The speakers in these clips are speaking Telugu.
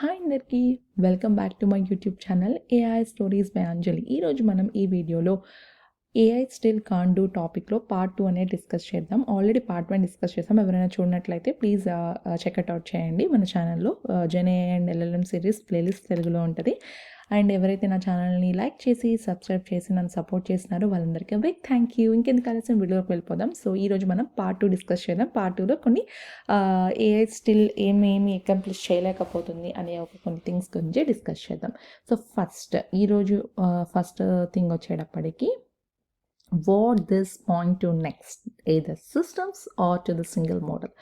హాయ్ అందరికీ welcome back to my YouTube channel AI stories by Anjali ఈరోజు మనం ఈ వీడియోలో ఏఐ స్టిల్ కాన్ డూ టాపిక్లో పార్ట్ టూ అనేది డిస్కస్ చేద్దాం. ఆల్రెడీ పార్ట్ వన్ డిస్కస్ చేసాం. ఎవరైనా చూడనట్లయితే ప్లీజ్ చెక్అట్ అవుట్ చేయండి. మన ఛానల్లో gen AI and LLM series playlist తెలుగులో ఉంటుంది. అండ్ ఎవరైతే నా ఛానల్ని లైక్ చేసి సబ్స్క్రైబ్ చేసి నన్ను సపోర్ట్ చేస్తున్నారో వాళ్ళందరికీ బిగ్ థ్యాంక్ యూ ఇంకెందుకు కలిసి వీడియోకి వెళ్ళిపోదాం. సో ఈరోజు మనం పార్ట్ టూ డిస్కస్ చేద్దాం. పార్ట్ టూలో కొన్ని ఏఐ స్టిల్ ఏమేమి అకంప్లిష్ చేయలేకపోతుంది అనే ఒక కొన్ని థింగ్స్ గురించి డిస్కస్ చేద్దాం. సో ఫస్ట్ ఈరోజు ఫస్ట్ థింగ్ వచ్చేటప్పటికి what this point to next either systems are to the single model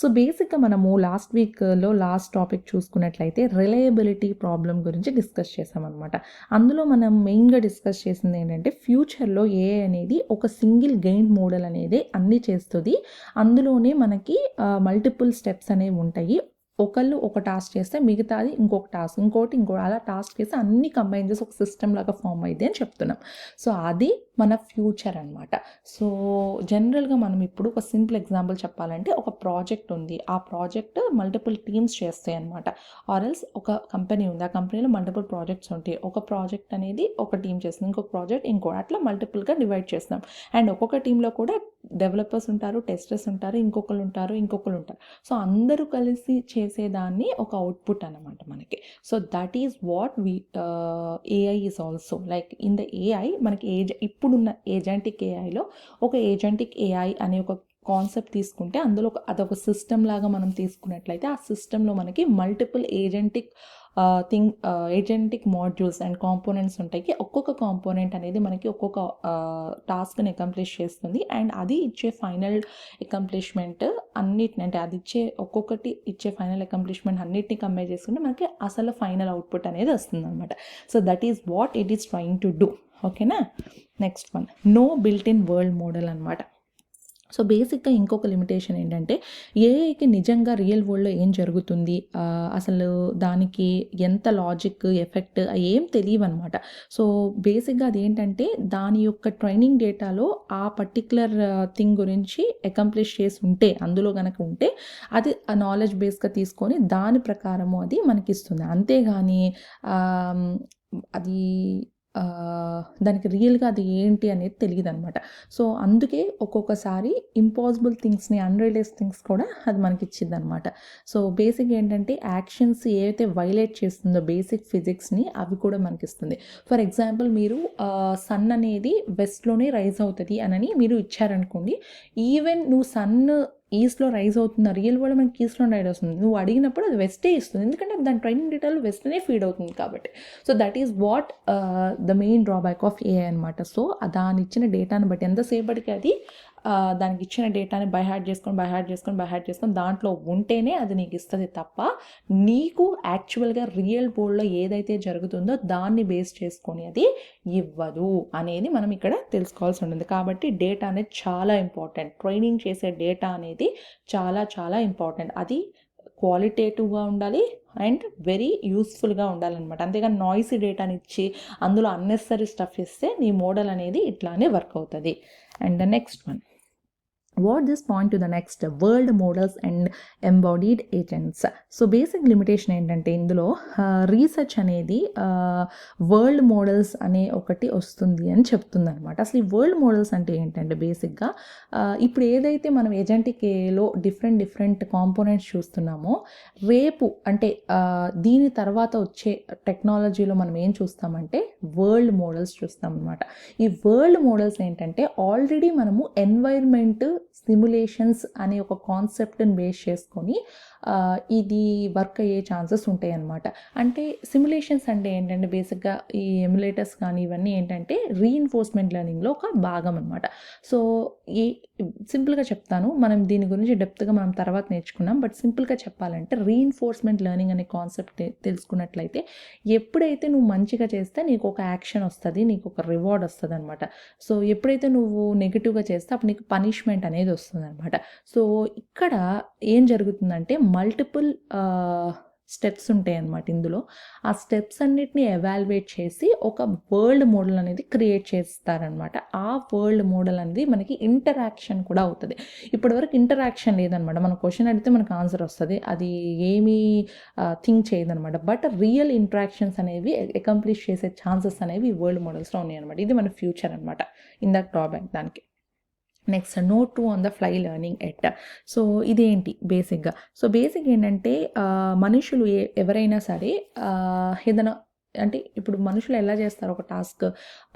so బేసిక్గా మనము లాస్ట్ వీక్లో లాస్ట్ టాపిక్ చూసుకున్నట్లయితే రిలయబిలిటీ ప్రాబ్లం గురించి డిస్కస్ చేసామన్నమాట. అందులో మనం మెయిన్గా డిస్కస్ చేసింది ఏంటంటే ఫ్యూచర్లో ఏ అనేది ఒక సింగిల్ గెయిన్ మోడల్ అనేది అన్ని చేస్తుంది. అందులోనే మనకి uh, మల్టిపుల్ స్టెప్స్ అనేవి ఉంటాయి. ఒకళ్ళు ఒక టాస్క్ చేస్తే మిగతాది ఇంకొక టాస్క్ ఇంకోటి ఇంకో అలా టాస్క్ చేస్తే అన్ని కంబైన్ చేసి ఒక సిస్టమ్ లాగా ఫామ్ అయింది అని చెప్తున్నాం. సో అది మన ఫ్యూచర్ అనమాట సో జనరల్గా మనం ఇప్పుడు ఒక సింపుల్ ఎగ్జాంపుల్ చెప్పాలంటే ఒక ప్రాజెక్ట్ ఉంది. ఆ ప్రాజెక్ట్ మల్టిపుల్ టీమ్స్ చేస్తాయి అనమాట ఆర్ఎల్స్ ఒక కంపెనీ ఉంది. ఆ కంపెనీలో మల్టిపుల్ ప్రాజెక్ట్స్ ఉంటాయి. ఒక ప్రాజెక్ట్ అనేది ఒక టీం చేస్తుంది. ఇంకొక ప్రాజెక్ట్ ఇంకో అట్లా మల్టిపుల్గా డివైడ్ చేస్తాం అండ్ ఒక్కొక్క టీంలో కూడా డెవలపర్స్ ఉంటారు టెస్టర్స్ ఉంటారు ఇంకొకరు ఉంటారు ఇంకొకరు ఉంటారు. సో అందరూ కలిసి చేసేదాన్ని ఒక అవుట్పుట్ అనమాట మనకి. So that is what we AI is also like in the AI మనకి ఏజ్ ఇప్పుడున్న ఏజెంటిక్ ఏఐలో ఒక ఏజెంటిక్ ఏఐ అనే ఒక కాన్సెప్ట్ తీసుకుంటే అందులో ఒక అదొక సిస్టమ్ లాగా మనం తీసుకున్నట్లయితే ఆ సిస్టంలో మనకి multiple agentic thing agentic modules and components ఉంటాయి. ఒక్కొక్క కాంపోనెంట్ అనేది మనకి ఒక్కొక్క టాస్క్ని అకంప్లిష్ చేస్తుంది. అండ్ అది ఇచ్చే ఫైనల్ అకంప్లిష్మెంట్ అన్నిటిని అంటే అది ఇచ్చే ఒక్కొక్కటి ఇచ్చే ఫైనల్ అకంప్లిష్మెంట్ అన్నిటిని కంపేర్ చేసుకుంటే మనకి అసలు ఫైనల్ అవుట్పుట్ అనేది వస్తుంది అనమాట so that is what it is trying to do ఓకేనా next one no built in world model అనమాట సో బేసిక్గా ఇంకొక లిమిటేషన్ ఏంటంటే ఏఐకి నిజంగా రియల్ వరల్డ్లో ఏం జరుగుతుంది? అసలు దానికి ఎంత లాజిక్ ఎఫెక్ట్ ఏం తెలియవు అనమాట సో బేసిక్గా అది ఏంటంటే దాని యొక్క ట్రైనింగ్ డేటాలో ఆ పర్టిక్యులర్ థింగ్ గురించి అకంప్లిష్ చేసి ఉంటే అందులో కనుక ఉంటే అది ఆ నాలెడ్జ్ బేస్గా తీసుకొని దాని ప్రకారము అది మనకిస్తుంది. అంతేగాని అది దానికి రియల్గా అది ఏంటి అనేది తెలియదు అనమాట సో అందుకే ఒక్కొక్కసారి ఇంపాసిబుల్ థింగ్స్ని అన్రియలైజ్ థింగ్స్ కూడా అది మనకి ఇచ్చింది అనమాట సో బేసిక్ ఏంటంటే యాక్షన్స్ ఏవైతే వైలేట్ చేస్తుందో బేసిక్ ఫిజిక్స్ని అవి కూడా మనకి ఇస్తుంది ఫర్ ఎగ్జాంపుల్ మీరు సన్ అనేది వెస్ట్లోనే రైజ్ అవుతుంది అని మీరు ఇచ్చారనుకోండి ఈవెన్ నువ్వు సన్ ఈస్ట్లో రైజ్ అవుతుంది. రియల్ వరల్డ్ మనకి ఈస్ట్లో రైడ్ అవుతుంది నువ్వు అడిగినప్పుడు అది వెస్టే ఇస్తుంది. ఎందుకంటే దాని ట్రైనింగ్ డేటాలో వెస్ట్నే ఫీడ్ అవుతుంది కాబట్టి. So that is what the main drawback of AI అనమాట సో దాని ఇచ్చిన డేటాను బట్టి ఎంతసేపటికి అది దానికి ఇచ్చిన డేటాని బై హ్యాడ్ చేసుకొని బై హ్యాడ్ చేసుకొని బై హ్యాడ్ చేసుకొని దాంట్లో ఉంటేనే అది నీకు ఇస్తుంది తప్ప నీకు యాక్చువల్గా రియల్ వరల్డ్లో ఏదైతే జరుగుతుందో దాన్ని బేస్ చేసుకొని అది ఇవ్వదు అనేది మనం ఇక్కడ తెలుసుకోవాల్సి ఉంటుంది. కాబట్టి డేటా అనేది చాలా ఇంపార్టెంట్ ట్రైనింగ్ చేసే డేటా అనేది చాలా చాలా ఇంపార్టెంట్ అది క్వాలిటేటివ్గా ఉండాలి అండ్ వెరీ యూస్ఫుల్గా ఉండాలన్నమాట. అంతేగాని నాయిసీ డేటాని ఇచ్చి అందులో అన్నెసరీ స్టఫ్ ఇస్తే నీ మోడల్ అనేది ఇట్లానే వర్క్ అవుతుంది. And the next one what this point to the next world models and embodied agents so basic limitation ఏంటంటే ఇందులో uh, రీసెర్చ్ అనేది uh, వరల్డ్ మోడల్స్ అనే ఒకటి వస్తుంది అని చెప్తుంది అనమాట అసలు ఈ వరల్డ్ మోడల్స్ అంటే ఏంటంటే బేసిక్గా uh, ఇప్పుడు ఏదైతే మనం ఏజెంటిక్ ఏలో డిఫరెంట్ డిఫరెంట్ కాంపోనెంట్స్ చూస్తున్నామో రేపు అంటే దీని తర్వాత వచ్చే టెక్నాలజీలో మనం ఏం చూస్తామంటే వరల్డ్ మోడల్స్ చూస్తాం అనమాట ఈ వరల్డ్ మోడల్స్ ఏంటంటే ఆల్రెడీ మనము ఎన్వైర్మెంట్ సిమ్యులేషన్స్ అనే ఒక కాన్సెప్ట్ని బేస్ చేసుకొని ఇది వర్క్ అయ్యే ఛాన్సెస్ ఉంటాయి అనమాట అంటే సిమ్యులేషన్స్ అంటే ఏంటంటే బేసిక్గా ఈ ఎమ్యులేటర్స్ కానీ ఇవన్నీ ఏంటంటే రీఇన్ఫోర్స్మెంట్ లెర్నింగ్లో ఒక భాగం అనమాట సో ఈ సింపుల్గా చెప్తాను. మనం దీని గురించి డెప్త్గా మనం తర్వాత నేర్చుకున్నాం. బట్ సింపుల్గా చెప్పాలంటే రీఇన్ఫోర్స్మెంట్ లెర్నింగ్ అనే కాన్సెప్ట్ తెలుసుకున్నట్లయితే ఎప్పుడైతే నువ్వు మంచిగా చేస్తే నీకు ఒక యాక్షన్ వస్తుంది నీకు ఒక రివార్డ్ వస్తుంది అనమాట సో ఎప్పుడైతే నువ్వు నెగిటివ్గా చేస్తే అప్పుడు నీకు పనిష్మెంట్ అనేది వస్తుంది అనమాట సో ఇక్కడ ఏం జరుగుతుందంటే మల్టిపుల్ స్టెప్స్ ఉంటాయి అన్నమాట ఇందులో. ఆ స్టెప్స్ అన్నిటిని ఎవాల్యుయేట్ చేసి ఒక వరల్డ్ మోడల్ అనేది క్రియేట్ చేస్తారనమాట ఆ వరల్డ్ మోడల్ అనేది మనకి ఇంటరాక్షన్ కూడా అవుతుంది. ఇప్పటివరకు ఇంటరాక్షన్ లేదనమాట మన క్వశ్చన్ అడిగితే మనకు ఆన్సర్ వస్తుంది. అది ఏమీ థింక్ చేయదనమాట బట్ రియల్ ఇంటరాక్షన్స్ అనేవి అకంప్లిష్ చేసే ఛాన్సెస్ అనేవి ఈ వరల్డ్ మోడల్స్లో ఉన్నాయి అనమాట ఇది మన ఫ్యూచర్ అనమాట ఇందాక డ్రాబ్యాక్ దానికి. Next no to on the fly learning at so ఇదేంటి? బేసిక్గా సో బేసిక్ ఏంటంటే uh, మనుషులు ఏ- ఎవరైనా సరే uh, ఏదైనా అంటే ఇప్పుడు మనుషులు ఎలా చేస్తారు ఒక టాస్క్?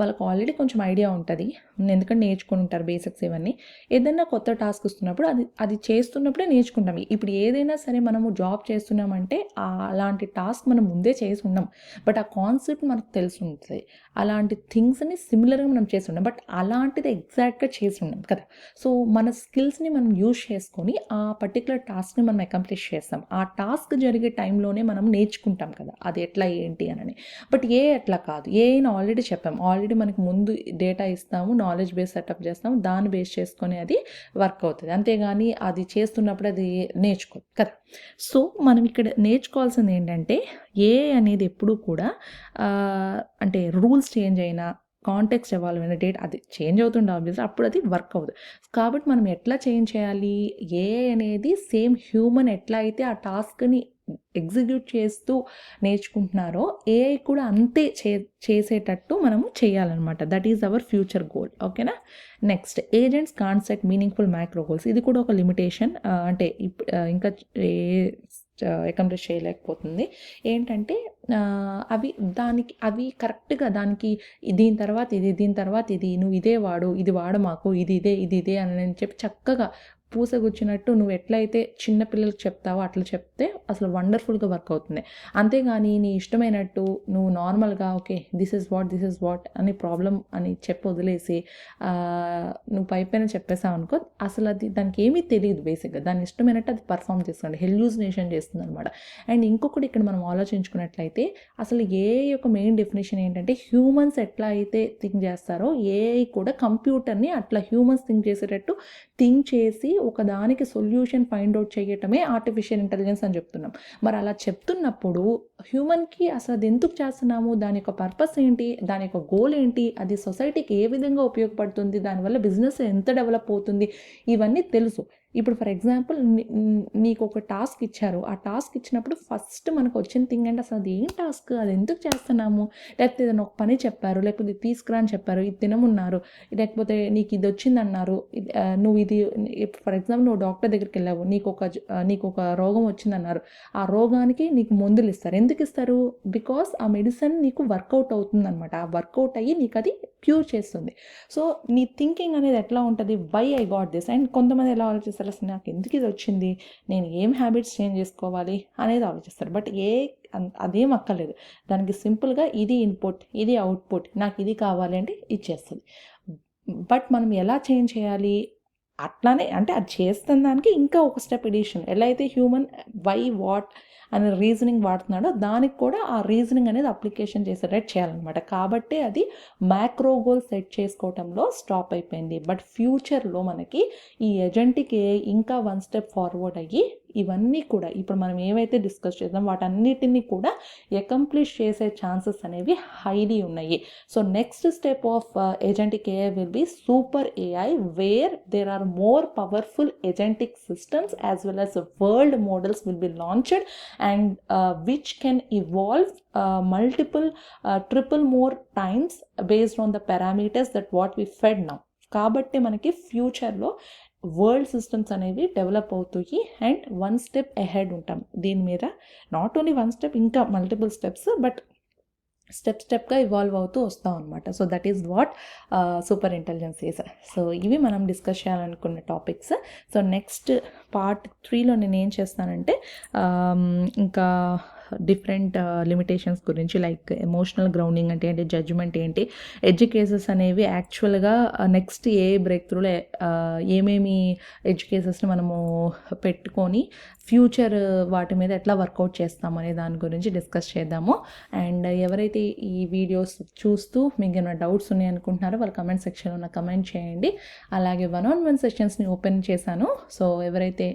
వాళ్ళకి ఆల్రెడీ కొంచెం ఐడియా ఉంటుంది. ఎందుకంటే నేర్చుకుని ఉంటారు బేసిక్స్ ఇవన్నీ. ఏదైనా కొత్త టాస్క్ వస్తున్నప్పుడు అది అది చేస్తున్నప్పుడే నేర్చుకుంటాం. ఇప్పుడు ఏదైనా సరే మనము జాబ్ చేస్తున్నామంటే అలాంటి టాస్క్ మనం ముందే చేసి ఉన్నాం. బట్ ఆ కాన్సెప్ట్ మనకు తెలిసి ఉంటుంది. అలాంటి థింగ్స్ని సిమిలర్గా మనం చేసి ఉన్నాం. బట్ అలాంటిది ఎగ్జాక్ట్గా చేసి ఉన్నాం కదా. సో మన స్కిల్స్ని మనం యూజ్ చేసుకొని ఆ పర్టికులర్ టాస్క్ని మనం అకంప్లిష్ చేస్తాం. ఆ టాస్క్ జరిగే టైంలోనే మనం నేర్చుకుంటాం కదా. అది ఎట్లా ఏంటి అని. బట్ ఏ అట్లా కాదు. ఏ అయినా ఆల్రెడీ చెప్పాం. ఆల్రెడీ మనకి ముందు డేటా ఇస్తాము నాలెడ్జ్ బేస్ సెటప్ చేస్తాము దాన్ని బేస్ చేసుకొని అది వర్క్ అవుతుంది. అంతేగాని అది చేస్తున్నప్పుడు అది నేర్చుకోదు కదా? సో మనం ఇక్కడ నేర్చుకోవాల్సింది ఏంటంటే ఏ అనేది ఎప్పుడూ కూడా అంటే రూల్స్ చేంజ్ అయినా కాంటెక్స్ట్ ఇవ్వాలి డేట్ అది చేంజ్ అవుతుండే ఆబ్వియస్ అప్పుడు అది వర్క్ అవ్వదు. కాబట్టి మనం ఎట్లా చేంజ్ చేయాలి? ఏ అనేది సేమ్ హ్యూమన్ ఎట్లా అయితే ఆ టాస్క్ని ఎగ్జిక్యూట్ చేస్తూ నేర్చుకుంటున్నారో ఏఐ కూడా అంతే చే చేసేటట్టు మనము చేయాలన్నమాట. That is our future goal ఓకేనా next agents concept meaningful macro goals ఇది కూడా ఒక లిమిటేషన్ అంటే ఇంకా ఏ అకంప్లిష్ చేయలేకపోతుంది. ఏంటంటే అవి దానికి అవి కరెక్ట్గా దానికి దీని తర్వాత ఇది దీని తర్వాత ఇది నువ్వు ఇదే వాడు ఇది వాడు మాకు ఇది ఇదే ఇది ఇదే అని చెప్పి చక్కగా పూసగుచ్చినట్టు నువ్వు ఎట్లయితే చిన్నపిల్లలకు చెప్తావో అట్లా చెప్తే అసలు వండర్ఫుల్గా వర్క్ అవుతుంది. అంతేగాని నీ ఇష్టమైనట్టు నువ్వు నార్మల్గా okay this is what this is what అని ప్రాబ్లం అని చెప్పి వదిలేసి నువ్వు పై పైన చెప్పేసావు అనుకో అసలు అది దానికి ఏమీ తెలియదు బేసిక్గా దాని ఇష్టమైనట్టు అది పర్ఫామ్ చేస్తుంది. హెల్యూజినేషన్ చేస్తుంది అనమాట అండ్ ఇంకొకటి ఇక్కడ మనం ఆలోచించుకున్నట్లయితే అసలు ఏ యొక్క మెయిన్ డెఫినేషన్ ఏంటంటే హ్యూమన్స్ ఎట్లా అయితే థింక్ చేస్తారో ఏఐ కూడా కంప్యూటర్ని అట్లా హ్యూమన్స్ థింక్ చేసేటట్టు థింక్ చేసి ఒకదానికి సొల్యూషన్ ఫైండ్ అవుట్ చేయటమే ఆర్టిఫిషియల్ ఇంటెలిజెన్స్ అని చెప్తున్నాం. మరి అలా చెప్తున్నప్పుడు హ్యూమన్కి అసలు అది ఎందుకు చేస్తున్నాము? దాని యొక్క పర్పస్ ఏంటి? దాని యొక్క గోల్ ఏంటి? అది సొసైటీకి ఏ విధంగా ఉపయోగపడుతుంది? దానివల్ల బిజినెస్ ఎంత డెవలప్ అవుతుంది? ఇవన్నీ తెలుసు. ఇప్పుడు ఫర్ ఎగ్జాంపుల్ నీకు ఒక టాస్క్ ఇచ్చారు. ఆ టాస్క్ ఇచ్చినప్పుడు ఫస్ట్ మనకు వచ్చిన థింగ్ అంటే అసలు అది ఏం టాస్క్ అది ఎందుకు చేస్తున్నాము? లేకపోతే ఏదైనా ఒక పని చెప్పారు లేకపోతే ఇది తీసుకురా అని చెప్పారు ఇది తినమున్నారు లేకపోతే నీకు ఇది వచ్చిందన్నారు నువ్వు ఇది ఫర్ ఎగ్జాంపుల్ నువ్వు డాక్టర్ దగ్గరికి వెళ్ళావు నీకు ఒక నీకు ఒక రోగం వచ్చిందన్నారు. ఆ రోగానికి నీకు మందులు ఇస్తారు. ఎందుకు ఇస్తారు? బికాస్ ఆ మెడిసిన్ నీకు వర్కౌట్ అవుతుందన్నమాట. ఆ వర్కౌట్ అయ్యి నీకు అది క్యూర్ చేస్తుంది. సో నీ థింకింగ్ అనేది ఎట్లా ఉంటుంది? Why I got this and కొంతమంది ఎలా ఆలోచిస్తారు? అసలు నాకు ఎందుకు ఇది వచ్చింది? నేను ఏం హ్యాబిట్స్ చేంజ్ చేసుకోవాలి? అనేది ఆలోచిస్తారు. బట్ ఏ అదేం అక్కర్లేదు. దానికి సింపుల్గా ఇది ఇన్పుట్ ఇది అవుట్పుట్ నాకు ఇది కావాలి అంటే ఇచ్చేస్తుంది. బట్ మనం ఎలా చేంజ్ చేయాలి? అట్లానే అంటే అది చేస్తున్న దానికి ఇంకా ఒక స్టెప్ ఎడిషన్ ఎలా అయితే హ్యూమన్ వై వాట్ అనే రీజనింగ్ వాడుతున్నాడో దానికి కూడా ఆ రీజనింగ్ అనేది అప్లికేషన్ చేసేటట్టు చేయాలన్నమాట. కాబట్టి అది మ్యాక్రో గోల్ సెట్ చేసుకోవటంలో స్టాప్ అయిపోయింది. బట్ ఫ్యూచర్లో మనకి ఈ ఎజెంటిక్ ఏ ఇంకా వన్ స్టెప్ ఫార్వర్డ్ అయ్యి ఇవన్నీ కూడా ఇప్పుడు మనం ఏవైతే డిస్కస్ చేద్దాం వాటన్నిటిని కూడా అకంప్లిష్ చేసే ఛాన్సెస్ అనేవి హైలీ ఉన్నాయి. So next step of agentic AI will be super AI where there are more powerful agentic systems as well as world models will be launched and which can evolve multiple triple more times based on the parameters that what we fed now కాబట్టి మనకి ఫ్యూచర్లో వరల్డ్ సిస్టమ్స్ అనేవి డెవలప్ అవుతాయి అండ్ వన్ స్టెప్ అహెడ్ ఉంటాం. దీని మీద నాట్ ఓన్లీ వన్ స్టెప్ ఇంకా multiple steps but step స్టెప్గా evolve అవుతూ వస్తాం అనమాట so that is what super intelligence is so ఇవి మనం డిస్కస్ చేయాలనుకున్న టాపిక్స్ సో నెక్స్ట్ పార్ట్ త్రీలో నేను ఏం చేస్తానంటే ఇంకా డిఫరెంట్ లిమిటేషన్స్ uh, గురించి లైక్ ఎమోషనల్ గ్రౌండింగ్ అంటే ఏంటి జడ్జ్మెంట్ ఏంటి ఎడ్జ్ కేసెస్ అనేవి యాక్చువల్గా నెక్స్ట్ uh, ఏ బ్రేక్ త్రూలో uh, ఏమేమి ఎడ్జ్ కేసెస్ని మనము పెట్టుకొని ఫ్యూచర్ వాటి మీద ఎట్లా వర్కౌట్ చేస్తాం అనే దాని గురించి డిస్కస్ చేద్దాము. అండ్ ఎవరైతే ఈ వీడియోస్ చూస్తూ మీకు ఏమైనా డౌట్స్ ఉన్నాయి అనుకుంటున్నారో వాళ్ళ కమెంట్ సెక్షన్లో ఉన్న కమెంట్ చేయండి. అలాగే వన్ ఆన్ వన్ సెషన్స్ని ఓపెన్ చేశాను. సో ఎవరైతే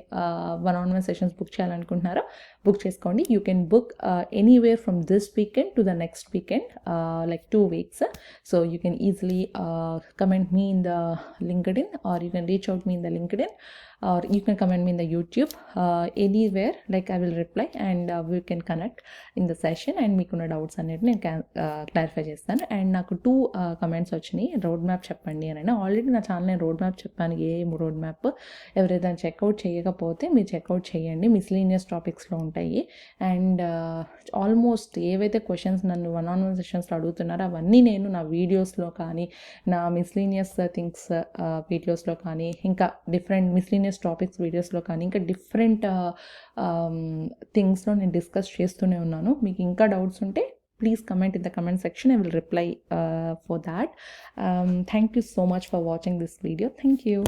one on one sessions book చేయాలనుకుంటున్నారో బుక్ చేసుకోండి. You can book uh, anywhere from this weekend to the next weekend uh, like two weeks uh, so you can easily uh, comment me in the linkedin or you can reach out me in the linkedin. Or you can comment me in the youtube uh, anywhere like i will reply and uh, we can connect in the session and మీకున్న డౌట్స్ అనేది నేను క్లారిఫై చేస్తాను. అండ్ నాకు టూ కమెంట్స్ uh, వచ్చినాయి. రోడ్ మ్యాప్ చెప్పండి అని. ఆల్రెడీ నా ఛానల్ నేను రోడ్ మ్యాప్ చెప్పాను. ఏ రోడ్ మ్యాప్ ఎవరైతే చెక్అవుట్ చేయకపోతే మీరు చెక్అవుట్ చేయండి. మిస్లీనియస్ టాపిక్స్లో ఉంటాయి. అండ్ ఆల్మోస్ట్ uh, ఏవైతే క్వశ్చన్స్ నన్ను వన్ ఆన్ వన్ సెషన్స్లో అడుగుతున్నారో అవన్నీ నేను నా వీడియోస్లో కానీ నా మిస్లీనియస్ థింగ్స్ వీడియోస్లో కానీ ఇంకా డిఫరెంట్ మిస్లీనియస్ టాపిక్స్ వీడియోస్లో కానీ ఇంకా డిఫరెంట్ థింగ్స్లో నేను డిస్కస్ చేస్తూనే ఉన్నాను. మీకు ఇంకా డౌట్స్ ఉంటే please comment in the comment section I will reply for that thank you so much for watching this video thank you